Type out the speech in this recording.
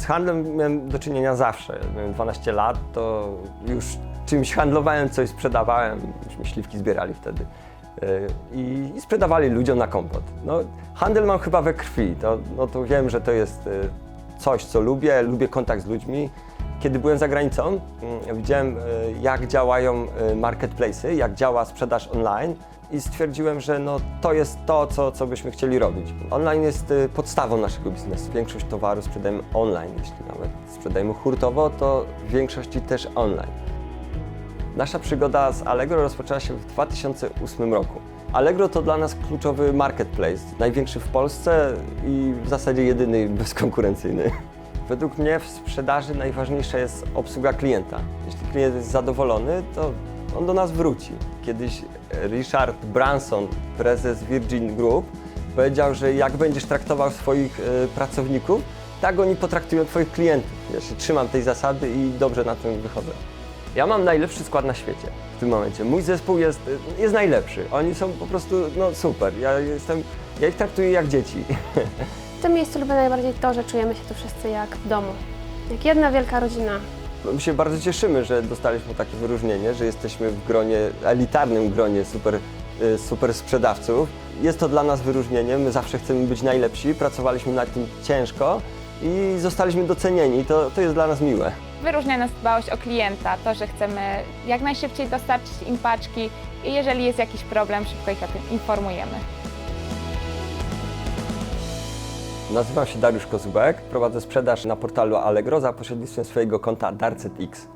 Z handlem miałem do czynienia zawsze. Miałem 12 lat, to już czymś handlowałem, coś sprzedawałem. Myśmy śliwki zbierali wtedy. Yy, I, I sprzedawali ludziom na kompot. No, handel mam chyba we krwi. To, no to wiem, że to jest yy, coś, co lubię. Lubię kontakt z ludźmi. Kiedy byłem za granicą, mm, widziałem, yy, jak działają marketplace'y, jak działa sprzedaż online i stwierdziłem, że no, to jest to, co, co byśmy chcieli robić. Online jest y, podstawą naszego biznesu. Większość towaru sprzedajemy online, jeśli nawet sprzedajemy hurtowo, to w większości też online. Nasza przygoda z Allegro rozpoczęła się w 2008 roku. Allegro to dla nas kluczowy marketplace, największy w Polsce i w zasadzie jedyny bezkonkurencyjny. Według mnie w sprzedaży najważniejsza jest obsługa klienta. Jeśli klient jest zadowolony, to on do nas wróci. Kiedyś Richard Branson, prezes Virgin Group, powiedział, że jak będziesz traktował swoich e, pracowników, tak oni potraktują Twoich klientów. Ja się trzymam tej zasady i dobrze na tym wychodzę. Ja mam najlepszy skład na świecie w tym momencie. Mój zespół jest, jest najlepszy. Oni są po prostu no, super. Ja, jestem, ja ich traktuję jak dzieci. W tym miejscu lubię najbardziej to, że czujemy się tu wszyscy jak w domu. Jak jedna wielka rodzina. My się bardzo cieszymy, że dostaliśmy takie wyróżnienie, że jesteśmy w gronie, elitarnym gronie super, y, super sprzedawców. Jest to dla nas wyróżnienie, my zawsze chcemy być najlepsi, pracowaliśmy nad tym ciężko i zostaliśmy docenieni. To, to jest dla nas miłe. Wyróżnia nas dbałość o klienta, to, że chcemy jak najszybciej dostarczyć im paczki i jeżeli jest jakiś problem, szybko ich o tym informujemy. Nazywam się Dariusz Kozubek, prowadzę sprzedaż na portalu Allegro za pośrednictwem swojego konta DarcetX.